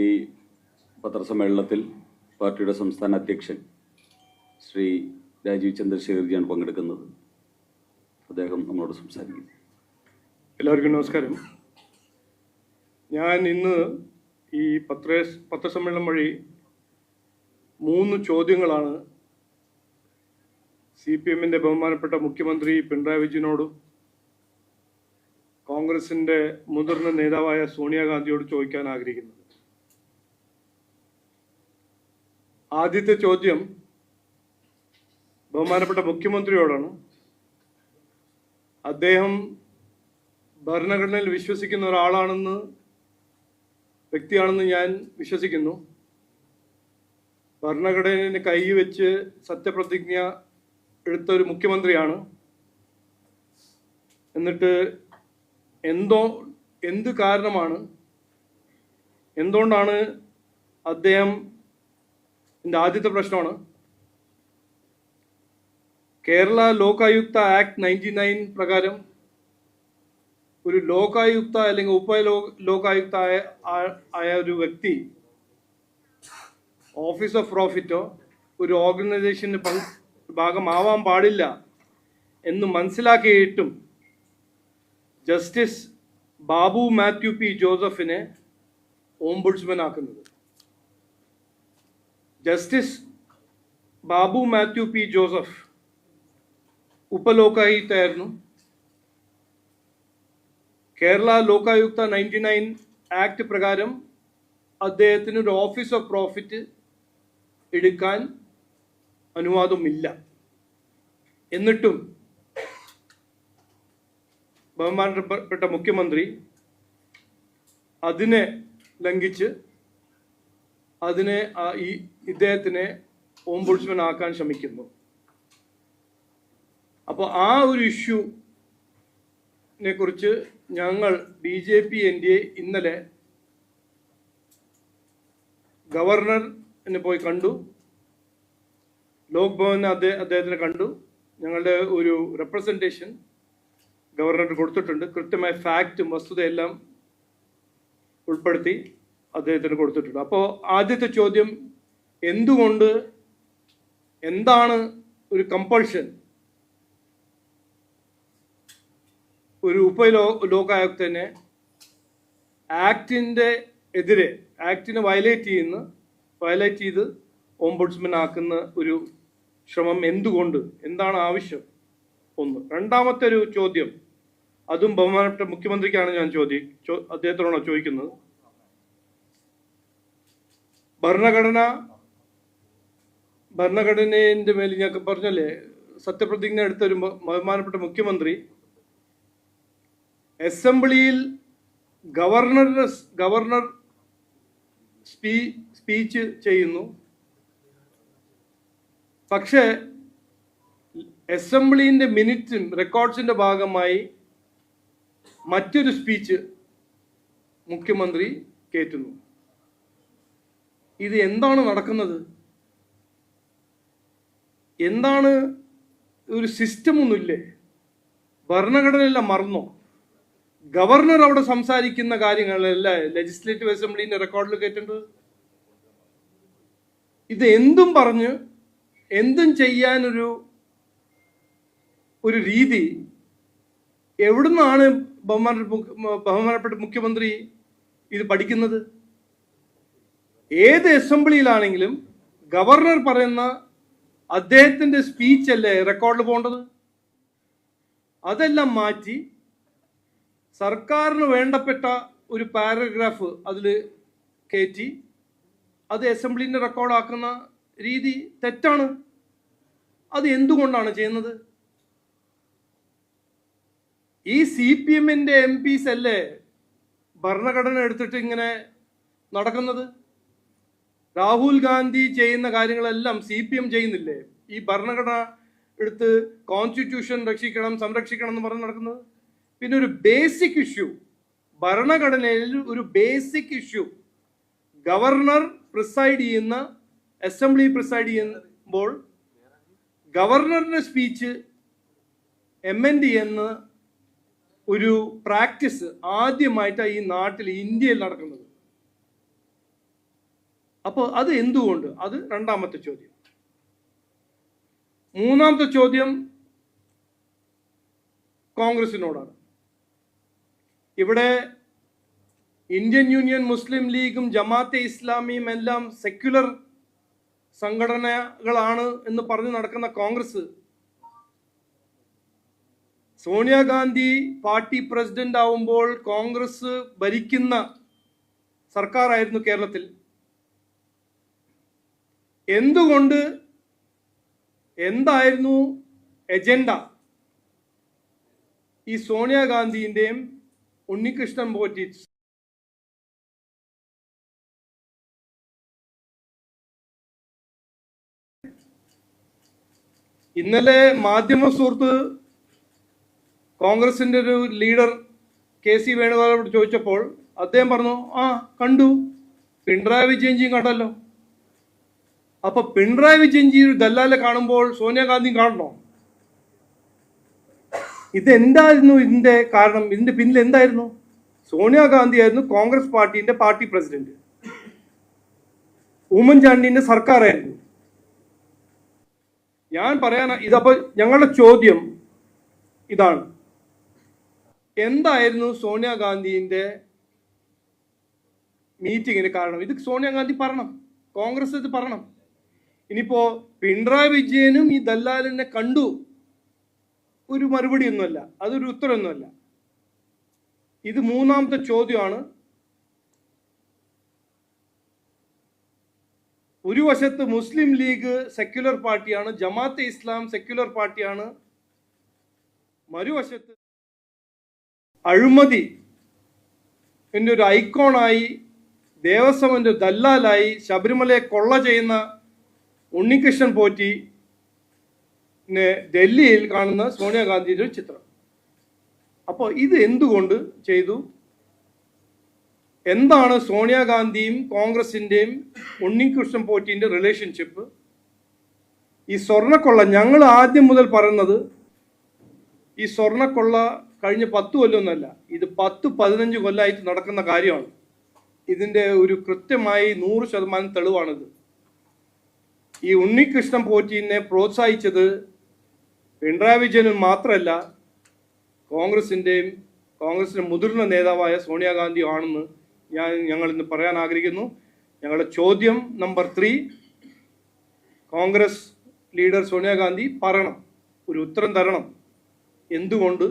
ഈ പത്രസമ്മേളനത്തിൽ പാർട്ടിയുടെ സംസ്ഥാന അധ്യക്ഷൻ ശ്രീ രാജീവ് ചന്ദ്രശേഖർജിയാണ് പങ്കെടുക്കുന്നത്. അദ്ദേഹം നമ്മളോട് സംസാരിക്കും എല്ലാവർക്കും നമസ്കാരം. ഞാൻ ഇന്ന് ഈ പത്ര പത്രസമ്മേളനം വഴി മൂന്ന് ചോദ്യങ്ങളാണ് സി പി എമ്മിന്റെ ബഹുമാനപ്പെട്ട മുഖ്യമന്ത്രി പിണറായി വിജയനോടും കോൺഗ്രസിന്റെ മുതിർന്ന നേതാവായ സോണിയാഗാന്ധിയോട് ചോദിക്കാൻ ആഗ്രഹിക്കുന്നത്. ആദ്യത്തെ ചോദ്യം ബഹുമാനപ്പെട്ട മുഖ്യമന്ത്രിയോടാണ്. അദ്ദേഹം ഭരണഘടനയിൽ വിശ്വസിക്കുന്ന ഒരാളാണെന്ന് വ്യക്തിയാണെന്ന് ഞാൻ വിശ്വസിക്കുന്നു. ഭരണഘടനയെ കൈവച്ച് സത്യപ്രതിജ്ഞ എടുത്ത ഒരു മുഖ്യമന്ത്രിയാണ്. എന്നിട്ട് എന്തോ എന്ത് കാരണമാണ് എന്തുകൊണ്ടാണ് അദ്ദേഹം എന്റെ ആദ്യത്തെ പ്രശ്നമാണ്. Kerala Lokayukta act ninety nine പ്രകാരം ഒരു ലോകായുക്ത അല്ലെങ്കിൽ ഉപ ലോ ലോകായുക്ത ആയ ആയ ഒരു വ്യക്തി ഓഫീസ് ഓഫ് പ്രോഫിറ്റോ ഒരു ഓർഗനൈസേഷന് ഭാഗമാവാൻ പാടില്ല എന്ന് മനസ്സിലാക്കിയിട്ടും ജസ്റ്റിസ് ബാബു മാത്യു പി ജോസഫിനെ ഓംബുഡ്സ്മാൻ ആക്കുന്നത്. Justice Babu Mathew P Joseph ഉപലോകായുക്തായിരുന്നു Kerala Lokayukta ninety nine act പ്രകാരം അദ്ദേഹത്തിന് ഒരു ഓഫീസ് ഓഫ് പ്രോഫിറ്റ് എടുക്കാൻ അനുവാദമില്ല. എന്നിട്ടും ബഹുമാനപ്പെട്ട മുഖ്യമന്ത്രി അതിനെ ലംഘിച്ച് അതിനെ ഈ ഇദ്ദേഹത്തിനെ ഓംബുഡ്സ്മാൻ ആക്കാൻ ശ്രമിക്കുന്നു. അപ്പോൾ ആ ഒരു ഇഷ്യൂനെ കുറിച്ച് ഞങ്ങൾ B J P N D A ഇന്നലെ ഗവർണറിനെ പോയി കണ്ടു. ലോക് ഭവന് അദ്ദേഹ അദ്ദേഹത്തിനെ കണ്ടു. ഞങ്ങളുടെ ഒരു റെപ്രസെന്റേഷൻ ഗവർണർ കൊടുത്തിട്ടുണ്ട്. കൃത്യമായ ഫാക്റ്റും വസ്തുതയെല്ലാം ഉൾപ്പെടുത്തി. അദ്ദേഹത്തിന് കൊടുത്തിട്ടുണ്ട്. അപ്പോൾ ആദ്യത്തെ ചോദ്യം എന്തുകൊണ്ട് എന്താണ് ഒരു കമ്പൾഷൻ ഒരു ഉപ ലോ ലോകായുക്തനെ ആക്ടിന്റെ എതിരെ ആക്ടിനെ വയലേറ്റ് ചെയ്യുന്ന വയലേറ്റ് ചെയ്ത് ഓംബുഡ്സ്മാൻ ആക്കുന്ന ഒരു ശ്രമം എന്തുകൊണ്ട്? എന്താണ് ആവശ്യം? ഒന്ന്. രണ്ടാമത്തെ ഒരു ചോദ്യം അതും ബഹുമാനപ്പെട്ട മുഖ്യമന്ത്രിക്കാണ് ഞാൻ ചോദ്യം അദ്ദേഹത്തോടാണോ ചോദിക്കുന്നത്. ഭരണഘടന ഭരണഘടനേന്റെ മേൽ ഞാൻ പറഞ്ഞല്ലേ സത്യപ്രതിജ്ഞ എടുത്ത ഒരു ബഹുമാനപ്പെട്ട മുഖ്യമന്ത്രി അസംബ്ലിയിൽ ഗവർണർ ഗവർണർ സ്പീ സ്പീച്ച് ചെയ്യുന്നു. പക്ഷേ അസംബ്ലിന്റെ മിനിറ്റും റെക്കോർഡ്സിന്റെ ഭാഗമായി മറ്റൊരു സ്പീച്ച് മുഖ്യമന്ത്രി കേറ്റുന്നു. ഇത് എന്താണ് നടക്കുന്നത്? എന്താണ് ഒരു സിസ്റ്റം ഒന്നുമില്ലേ? ഭരണഘടനയെല്ലാം മറന്നോ? ഗവർണർ അവിടെ സംസാരിക്കുന്ന കാര്യങ്ങളല്ല ലെജിസ്ലേറ്റീവ് അസംബ്ലിന്റെ റെക്കോർഡിൽ കയറ്റേണ്ടത് ഇത് എന്തും പറഞ്ഞ് എന്തും ചെയ്യാനൊരു ഒരു രീതി എവിടുന്നാണ് ബഹുമാന ബഹുമാനപ്പെട്ട മുഖ്യമന്ത്രി ഇത് പഠിക്കുന്നത്? ഏത് അസംബ്ലിയിലാണെങ്കിലും ഗവർണർ പറയുന്ന അദ്ദേഹത്തിന്റെ സ്പീച്ച് അല്ലേ റെക്കോർഡിൽ പോകേണ്ടത്? അതെല്ലാം മാറ്റി സർക്കാരിന് വേണ്ടപ്പെട്ട ഒരു പാരഗ്രാഫ് അതിൽ കയറ്റി അത് അസംബ്ലിന്റെ റെക്കോർഡാക്കുന്ന രീതി തെറ്റാണ്. അത് എന്തുകൊണ്ടാണ് ചെയ്യുന്നത്? ഈ സി പി എമ്മിന്റെ എം പീസ് അല്ലേ ഭരണഘടന എടുത്തിട്ട് ഇങ്ങനെ നടക്കുന്നത്? രാഹുൽ ഗാന്ധി ചെയ്യുന്ന കാര്യങ്ങളെല്ലാം സി പി എം ചെയ്യുന്നില്ലേ? ഈ ഭരണഘടന എടുത്ത് കോൺസ്റ്റിറ്റ്യൂഷൻ രക്ഷിക്കണം സംരക്ഷിക്കണം എന്ന് പറഞ്ഞ് നടക്കുന്നത്? പിന്നെ ഒരു ബേസിക് ഇഷ്യൂ ഭരണഘടനയിൽ ഒരു ബേസിക് ഇഷ്യൂ ഗവർണർ പ്രിസൈഡ് ചെയ്യുന്ന അസംബ്ലി പ്രിസൈഡ് ചെയ്യുമ്പോൾ ഗവർണറിന്റെ സ്പീച്ച് എമെൻഡ് ചെയ്യുന്ന ഒരു പ്രാക്ടീസ് ആദ്യമായിട്ടാണ് ഈ നാട്ടിൽ ഇന്ത്യയിൽ നടക്കുന്നത്. അപ്പോൾ അത് എന്തുകൊണ്ട്? അത് രണ്ടാമത്തെ ചോദ്യം. മൂന്നാമത്തെ ചോദ്യം കോൺഗ്രസിനോടാണ്. ഇവിടെ ഇന്ത്യൻ യൂണിയൻ മുസ്ലിം ലീഗും ജമാഅത്തെ ഇസ്ലാമിയും എല്ലാം സെക്യുലർ സംഘടനകളാണ് എന്ന് പറഞ്ഞു നടക്കുന്ന കോൺഗ്രസ് സോണിയാഗാന്ധി പാർട്ടി പ്രസിഡന്റ് ആവുമ്പോൾ കോൺഗ്രസ് ഭരിക്കുന്ന സർക്കാരായിരുന്നു കേരളത്തിൽ. എന്തുകൊണ്ട് എന്തായിരുന്നു എജൻഡ ഈ സോണിയാഗാന്ധിന്റെയും ഉണ്ണികൃഷ്ണൻ പോറ്റി ഇന്നലെ മാധ്യമ സുഹൃത്ത് കോൺഗ്രസിന്റെ ഒരു ലീഡർ കെ സി വേണുഗോപാലോട് ചോദിച്ചപ്പോൾ അദ്ദേഹം പറഞ്ഞു ആ കണ്ടു. പിണറായി വിജയൻജിയും കണ്ടല്ലോ. അപ്പൊ പിണറായി വിജയൻജി ഒരു ദല്ലാലെ കാണുമ്പോൾ സോനിയാഗാന്ധി കാണണോ? ഇതെന്തായിരുന്നു ഇതിന്റെ കാരണം? ഇതിന്റെ പിന്നിൽ എന്തായിരുന്നു? സോണിയാഗാന്ധി ആയിരുന്നു കോൺഗ്രസ് പാർട്ടിന്റെ പാർട്ടി പ്രസിഡന്റ്. ഉമ്മൻചാണ്ടിന്റെ സർക്കാരായിരുന്നു. ഞാൻ പറയാൻ ഇതപ്പോ ഞങ്ങളുടെ ചോദ്യം ഇതാണ്. എന്തായിരുന്നു സോണിയാഗാന്ധിന്റെ മീറ്റിങ്ങിന് കാരണം? ഇത് സോണിയാഗാന്ധി പറയണം. കോൺഗ്രസ് ഇത് പറയണം. ഇനിയിപ്പോ പിണറായി വിജയനും ഈ ദല്ലാലിനെ കണ്ടു. ഒരു മറുപടി ഒന്നുമല്ല അതൊരു ഉത്തരമൊന്നുമല്ല. ഇത് മൂന്നാമത്തെ ചോദ്യമാണ്. ഒരു വശത്ത് മുസ്ലിം ലീഗ് സെക്യുലർ പാർട്ടിയാണ് ജമാഅത്തെ ഇസ്ലാം സെക്യുലർ പാർട്ടിയാണ്. മറുവശത്ത് അഴിമതി എന്റെ ഒരു ഐക്കോണായി ദേവസ്വമിന്റെ ദല്ലാലായി ശബരിമലയെ കൊള്ള ചെയ്യുന്ന ഉണ്ണികൃഷ്ണൻ പോറ്റി ഡൽഹിയിൽ കാണുന്ന സോണിയാഗാന്ധിയുടെ ഒരു ചിത്രം. അപ്പോൾ ഇത് എന്തുകൊണ്ട് ചെയ്തു? എന്താണ് സോണിയാഗാന്ധിയും കോൺഗ്രസിന്റെയും ഉണ്ണികൃഷ്ണൻ പോറ്റിന്റെ റിലേഷൻഷിപ്പ് ഈ സ്വർണക്കൊള്ള ഞങ്ങൾ ആദ്യം മുതൽ പറയുന്നത് ഈ സ്വർണക്കൊള്ള കഴിഞ്ഞ പത്ത് കൊല്ലമൊന്നുമല്ല ഇത് പത്ത് പതിനഞ്ച് കൊല്ലമായിട്ട് നടക്കുന്ന കാര്യമാണ്. ഇതിന്റെ ഒരു കൃത്യമായി നൂറ് ശതമാനം തെളിവാണിത്. ഈ ഉണ്ണികൃഷ്ണൻ പോറ്റീനെ പ്രോത്സാഹിച്ചത് പിണറായി വിജയനും മാത്രമല്ല കോൺഗ്രസിന്റെയും കോൺഗ്രസിന്റെ മുതിർന്ന നേതാവായ സോണിയാഗാന്ധി ആണെന്ന് ഞാൻ ഞങ്ങൾ ഇന്ന് പറയാൻ ആഗ്രഹിക്കുന്നു. ഞങ്ങളുടെ ചോദ്യം number three Congress leader Sonia Gandhi പറയണം ഒരു ഉത്തരം തരണം. എന്തുകൊണ്ട്?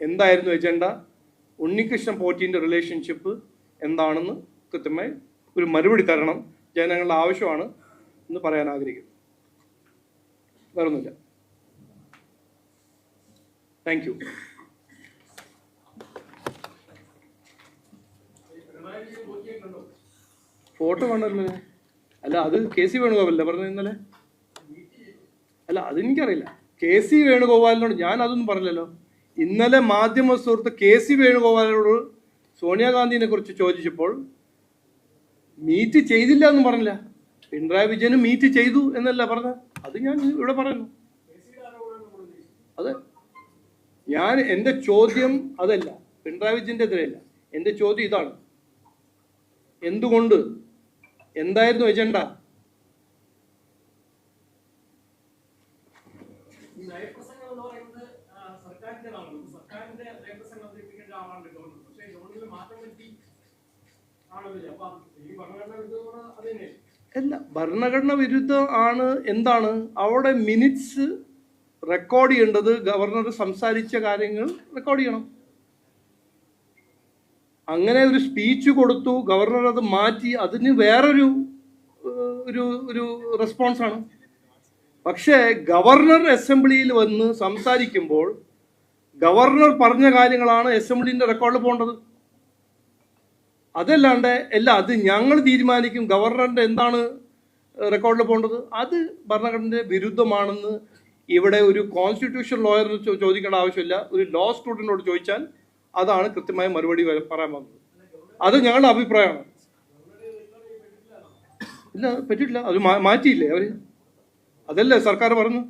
എന്തായിരുന്നു എജണ്ട ഉണ്ണികൃഷ്ണൻ പോറ്റീന്റെ റിലേഷൻഷിപ്പ് എന്താണെന്ന് കൃത്യമായി ഒരു മറുപടി തരണം ജനങ്ങളുടെ ആവശ്യമാണ്. എന്ന് പറയാൻ ആഗ്രഹിക്കുന്നു. വേറൊന്നുമില്ല. താങ്ക് യു ഫോട്ടോ വേണമല്ലേ അല്ല അത് കെ സി വേണുഗോപാലല്ലേ പറഞ്ഞത് ഇന്നലെ? അല്ല അതെനിക്കറിയില്ല. കെ സി വേണുഗോപാലിനോട് ഞാൻ അതൊന്നും പറഞ്ഞല്ലോ ഇന്നലെ മാധ്യമ സുഹൃത്ത് കെ സി വേണുഗോപാലിനോട് സോണിയാഗാന്ധിനെ കുറിച്ച് ചോദിച്ചപ്പോൾ മീറ്റ് ചെയ്തില്ല എന്ന് പറഞ്ഞില്ല. പിണറായി വിജയനും മീറ്റ് ചെയ്തു എന്നല്ല പറഞ്ഞത് അത് ഞാൻ ഇവിടെ പറയുന്നു. അതെ. ഞാൻ എന്റെ ചോദ്യം അതല്ല. പിണറായി വിജയന്റെ എതിരല്ല. എന്റെ ചോദ്യം ഇതാണ്. എന്തുകൊണ്ട്? എന്തായിരുന്നു എജണ്ട അതെ അല്ല ഭരണഘടന വിരുദ്ധ ആണ് എന്താണ്? അവിടെ മിനിറ്റ്സ് റെക്കോർഡ് ചെയ്യേണ്ടത് ഗവർണർ സംസാരിച്ച കാര്യങ്ങൾ റെക്കോർഡ് ചെയ്യണം. അങ്ങനെ ഒരു സ്പീച്ച് കൊടുത്തു ഗവർണർ അത് മാറ്റി അതിന് വേറൊരു ഒരു ഒരു റെസ്പോൺസാണ് പക്ഷേ ഗവർണർ അസംബ്ലിയിൽ വന്ന് സംസാരിക്കുമ്പോൾ ഗവർണർ പറഞ്ഞ കാര്യങ്ങളാണ് അസംബ്ലിന്റെ റെക്കോർഡിൽ പോകേണ്ടത്. അതല്ലാണ്ട് അല്ല അത് ഞങ്ങൾ തീരുമാനിക്കും. ഗവർണറിന്റെ എന്താണ് റെക്കോർഡിൽ പോകേണ്ടത്? അത് ഭരണഘടനയുടെ വിരുദ്ധമാണെന്ന് ഇവിടെ ഒരു കോൺസ്റ്റിറ്റ്യൂഷൻ ലോയറിന് ചോദിക്കേണ്ട ആവശ്യമില്ല. ഒരു ലോ സ്റ്റുഡന്റിനോട് ചോദിച്ചാൽ അതാണ് കൃത്യമായ മറുപടി പറയാൻ വന്നത്. അത് ഞങ്ങളുടെ അഭിപ്രായമാണ്. ഇല്ല പറ്റിയിട്ടില്ല. അത് മാറ്റിയില്ലേ അവർ അതല്ലേ സർക്കാർ പറഞ്ഞു?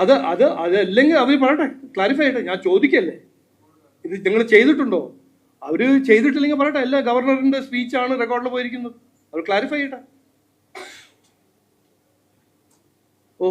അത് അത് അതല്ലെങ്കിൽ അവർ പറയട്ടെ ക്ലാരിഫൈ ചെയ്യട്ടെ ഞാൻ ചോദിക്കല്ലേ? ഇത് നിങ്ങൾ ചെയ്തിട്ടുണ്ടോ? അവർ ചെയ്തിട്ടില്ലെങ്കിൽ പറയട്ടെ അല്ല ഗവർണറിന്റെ സ്പീച്ചാണ് റെക്കോർഡിൽ പോയിരിക്കുന്നത്. അവർ ക്ലാരിഫൈ ചെയ്യട്ടെ. ഓ